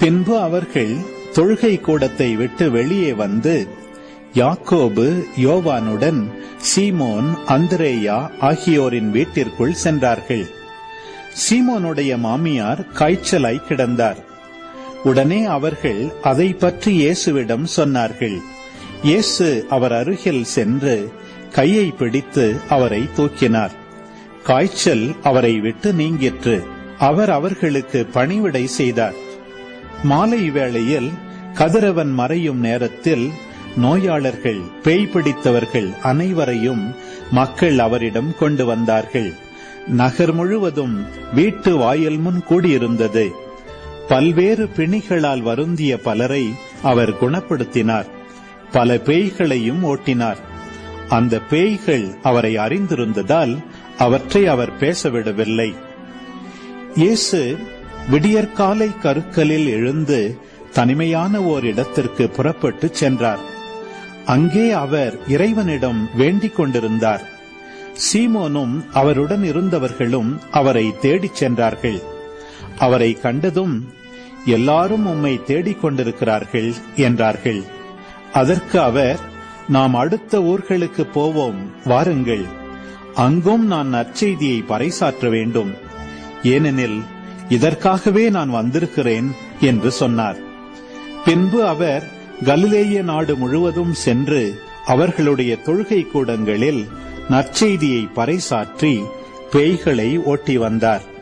பின்பு அவர்கள் தொழுகை கூடத்தை விட்டு வெளியே வந்து யாக்கோபு யோவானுடன் சீமோன் அந்திரேயா ஆகியோரின் வீட்டிற்குள் சென்றார்கள். சீமோனுடைய மாமியார் காய்ச்சலாய் கிடந்தார். உடனே அவர்கள் அதை பற்றி இயேசுவிடம் சொன்னார்கள். இயேசு அவர் அருகில் சென்று கையை பிடித்து அவரை தூக்கினார். காய்ச்சல் அவரை விட்டு நீங்கிற்று. அவர் அவர்களுக்கு பணிவிடை செய்தார். மாலை வேளையில் கதிரவன் மறையும் நேரத்தில் நோயாளர்கள் பேய் பிடித்தவர்கள் அனைவரையும் மக்கள் அவரிடம் கொண்டு வந்தார்கள். நகர் முழுவதும் வீட்டு வாயில் முன் கூடியிருந்தது. பல்வேறு பிணிகளால் வருந்திய பலரை அவர் குணப்படுத்தினார். பல பேய்களையும் ஓட்டினார். அந்த பேய்கள் அவரை அறிந்திருந்ததால் அவற்றை அவர் பேசவிடவில்லை. இயேசு விடியற்காலை கருக்கலில் எழுந்து தனிமையான ஓர் இடத்திற்கு புறப்பட்டுச் சென்றார். அங்கே அவர் இறைவனிடம் வேண்டிக் கொண்டிருந்தார். சீமோனும் அவருடன் இருந்தவர்களும் அவரை தேடிச் சென்றார்கள். அவரை கண்டதும் எல்லாரும் உம்மை தேடிக் கொண்டிருக்கிறார்கள் என்றார்கள். அதற்கு அவர் நாம் அடுத்த ஊர்களுக்கு போவோம் வாருங்கள். அங்கும் நான் நற்செய்தியை பறைசாற்ற வேண்டும். ஏனெனில் இதற்காகவே நான் வந்திருக்கிறேன் என்று சொன்னார். பின்பு அவர் கலிலேய நாடு முழுவதும் சென்று அவர்களுடைய தொழுகை கூடங்களில் நற்செய்தியை பறைசாற்றி பேய்களை ஓட்டி வந்தார்.